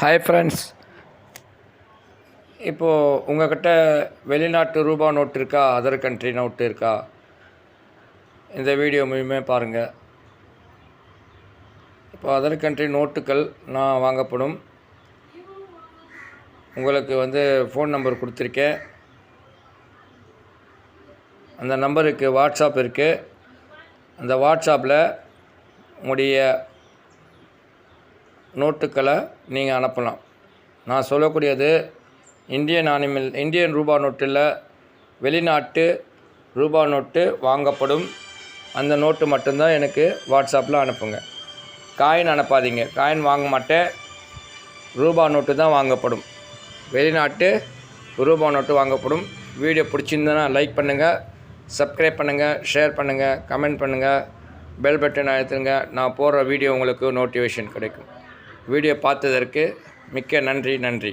Hi friends இப்போது உங்கள்கிட்ட வெளிநாட்டு ரூபா நோட்டு இருக்கா? அதர் கண்ட்ரி நோட்டு இருக்கா? இந்த வீடியோ முழுமையாக பாருங்கள் இப்போ அதர் கண்ட்ரி நோட்டுகள் நான் வாங்கப்படும். உங்களுக்கு வந்து ஃபோன் நம்பர் கொடுத்துருக்கேன். அந்த நம்பருக்கு வாட்ஸ்அப் இருக்குது அந்த வாட்ஸ்அப்பில் உங்களுடைய நோட்டுக்களை நீங்கள் அனுப்பலாம். நான் சொல்லக்கூடியது இந்தியன் அனிமல் இந்தியன் ரூபா நோட்டில் வெளிநாட்டு ரூபா நோட்டு வாங்கப்படும். அந்த நோட்டு மட்டும்தான் எனக்கு வாட்ஸ்அப்பில் அனுப்புங்க. காயின் அனுப்பாதீங்க. காயின் வாங்க மாட்டேன். ரூபா நோட்டு தான் வாங்கப்படும். வெளிநாட்டு ரூபா நோட்டு வாங்கப்படும். வீடியோ பிடிச்சிருந்தனா லைக் பண்ணுங்கள் சப்ஸ்கிரைப் பண்ணுங்கள் ஷேர் பண்ணுங்கள் கமெண்ட் பண்ணுங்கள் பெல் பட்டன் அழுத்துங்க. நான் போடுற வீடியோ உங்களுக்கு நோட்டிஃபிகேஷன் கிடைக்கும். வீடியோ பார்த்ததற்கு மிக்க நன்றி நன்றி.